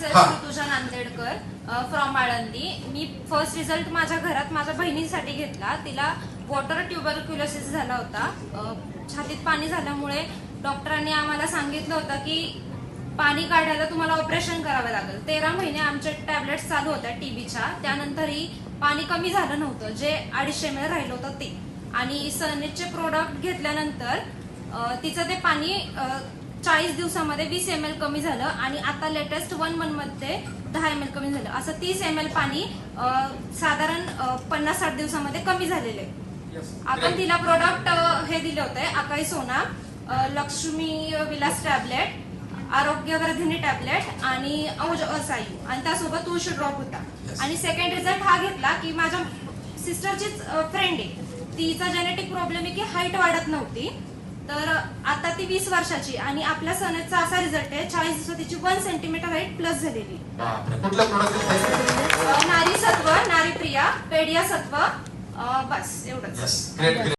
Myself हा. Rutuja Nandedkar from Alandi. मी first result माझ्या घरात माझ्या बहिणीसाठी घेतला. तिला वॉटर ट्युबरक्युलोसिस झाला होता. अ, छातीत पाणी झाल्यामुळे डॉक्टरांनी आम्हाला सांगितलं होतं की पाणी काढायला तुम्हाला ऑपरेशन करावं लागेल. तेरा महिने आमचे टॅबलेट्स चालू होत्या टीबीच्या त्यानंतरही पाणी कमी झालं नव्हतं. जे अडीचशे एम राहिलं होतं ते. आणि सनेजचे प्रोडक्ट घेतल्यानंतर अ, तिचं ते पाणी चाळीस दिवसामध्ये वीस एम एल कमी झालं आणि आता लेटेस्ट वन मंथमध्ये दहा एम एल कमी झालं. असं तीस एम एल पाणी साधारण पन्नास साठ दिवसामध्ये कमी झालेलं आहे. आपण तिला प्रोडक्ट हे दिले होते अकाई सोना लक्ष्मी विलास टॅबलेट आरोग्यवर्धिनी टॅबलेट आणि औज असायू आणि त्यासोबत तुळशी ड्रॉप होता. आणि सेकंड रिझल्ट हा घेतला की माझ्या सिस्टरचीच फ्रेंड आहे. तिचा जेनेटिक प्रॉब्लेम आहे की हाईट वाढत नव्हती. तर आता ती वीस वर्षाची आणि आपल्या सनेचा असा रिझल्ट आहे चाळीस दिवसात तिची वन सेंटीमीटर हाईट प्लस झालेली नारी सत्व नारी प्रिया पेडिया सत्व बस एवढंच.